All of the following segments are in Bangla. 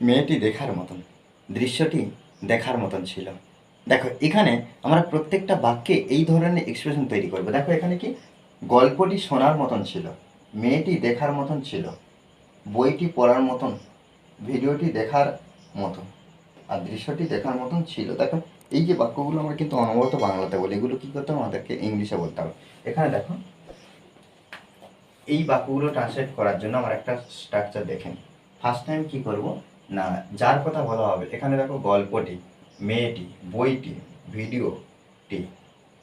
মেয়েটি দেখার মতন, দৃশ্যটি দেখার মতন ছিল। দেখো, এখানে আমরা প্রত্যেকটা বাক্যে এই ধরনের এক্সপ্রেশন তৈরি করব। দেখো, এখানে কি? গল্পটি শোনার মতন ছিল, মেয়েটি দেখার মতন ছিল, বইটি পড়ার মতন, ভিডিওটি দেখার মতন, আর দৃশ্যটি দেখার মতন ছিল। দেখো, এই যে বাক্যগুলো আমরা কিন্তু অনবরত বাংলাতে বলি, এগুলো কী করতে হবে? আমাদেরকে ইংলিশে বলতে হবে। এখানে দেখো, এই বাক্যগুলো ট্রান্সলেট করার জন্য আমার একটা স্ট্রাকচার দেখেন। ফার্স্ট টাইম কী করব? না, যার কথা বলা হবে, এখানে দেখো গল্পটি, মেয়েটি, বইটি, ভিডিওটি,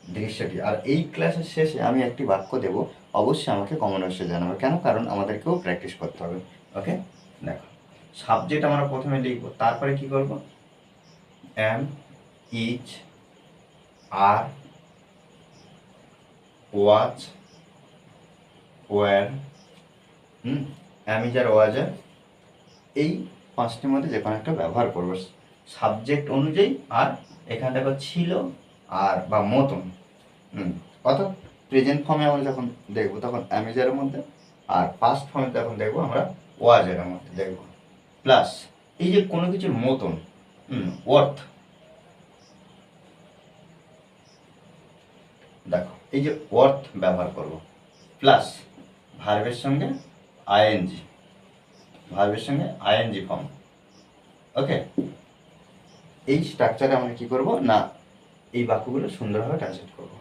দৃশ্যটি। আর এই ক্লাসের শেষে আমি একটি বাক্য দেব, অবশ্যই আমাকে কমন বক্সে জানাবে। কেন? কারণ আমাদেরকেও প্র্যাকটিস করতে হবে। ওকে দেখো সাবজেক্ট আমরা প্রথমে লিখব, তারপরে কি করব? Am is are was were hmm? Am is are ওয়াজার এই পাঁচটির মধ্যে যে কোনো একটা ব্যবহার করব। সাবজেক্ট অনুযায়ী আর এখানে দেখো ছিল আর বা মতন। অর্থাৎ প্রেজেন্ট ফর্মে আমরা যখন দেখব তখন অ্যামিজারের মধ্যে আর পাস্ট ফর্মে যখন দেখব আমরা ওয়াজারের মধ্যে দেখব। প্লাস এই যে কোনো কিছুর মতন অর্থ দেখো, এই যে অর্থ ব্যবহার করব। প্লাস ভার্বের সঙ্গে আইএনজি ভার্বের সঙ্গে আইএনজি ফর্ম ওকে এই স্ট্রাকচারে আমরা কি করব? না, এই বাক্যগুলো সুন্দরভাবে ট্রান্সলেট করব।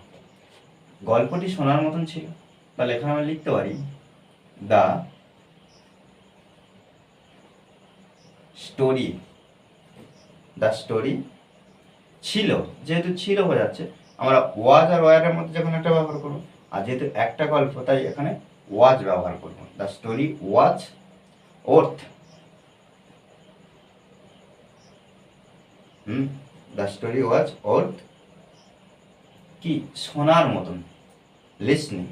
গল্পটি শোনার মতন ছিল তাহলে এখানে আমরা লিখতে পারি দ্য স্টোরি দ্য স্টোরি ছিল। যেহেতু ছিল বোঝাচ্ছে আমরা ওয়াজ আর ওয়ারের মধ্যে যখন একটা ব্যবহার করব, আর যেহেতু একটা গল্প, তাই এখানে ওয়াজ ব্যবহার করব। The story was worth hmm the story was worth কি শোনার মতন লিসনিং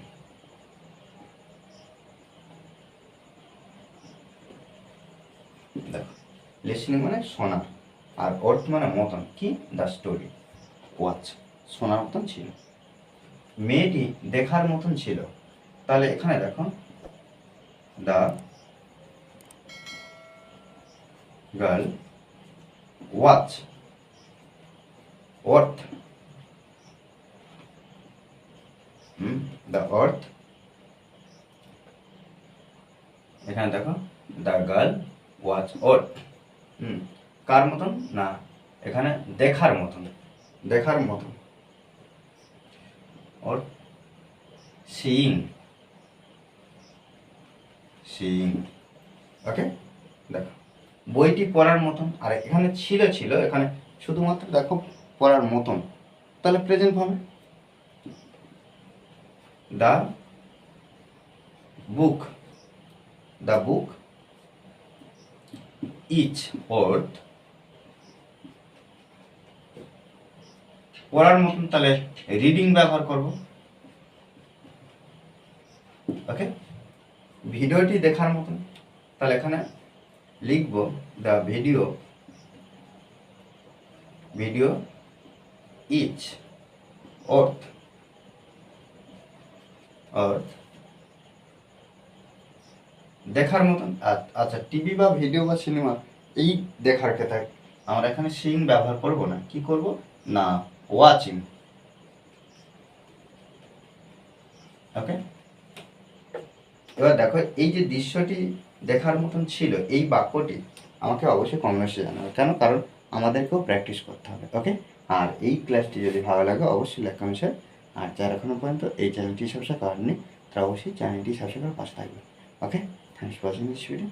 দেখো লিসনিং মানে শোনা আর অর্থ মানে মতন কি দ্য স্টোরি ওয়াচ শোনার মতন ছিল মেয়েটি দেখার মতন ছিল তাহলে এখানে দেখো the girl was worth the worth এখানে দেখো দ্য গার্ল ওয়াচ অর্থ হুম, কার মতন? না, এখানে দেখার মতন দেখার মতন ওর সিইং সিইং ওকে দেখো। বইটি পড়ার মতন, আর এখানে ছিল ছিল, এখানে শুধুমাত্র দেখো পড়ার মতন। তাহলে প্রেজেন্ট ফর্মে the book the book is worth পড়ার মতন, তাহলে রিডিং ব্যবহার করব। ওকে ভিডিওটি দেখার মতন। তাহলে এখানে লিখব দ্য ভিডিও ভিডিও ইচ অর্থ অর্থ দেখার মতন আচ্ছা টিভি বা ভিডিও বা সিনেমা এই দেখার ক্ষেত্রে আমরা এখানে সিং ব্যবহার করব না। কি করব? না ওয়াচিং ওকে এবার দেখো, এই যে দৃশ্যটি দেখার মতন ছিল এই বাক্যটি, আমাকে অবশ্যই কমেন্টসে জানাবে। কেন? কারণ আমাদেরকেও প্র্যাকটিস করতে হবে ওকে আর এই ক্লাসটি যদি ভালো লাগে, অবশ্যই লেখ কমেন্টসে আর যারা এখনও পর্যন্ত এই চ্যানেলটি সাবস্ক্রাইব করেননি, তারা অবশ্যই চ্যানেলটি করে পাশে থাকবে okay thanks for watching this video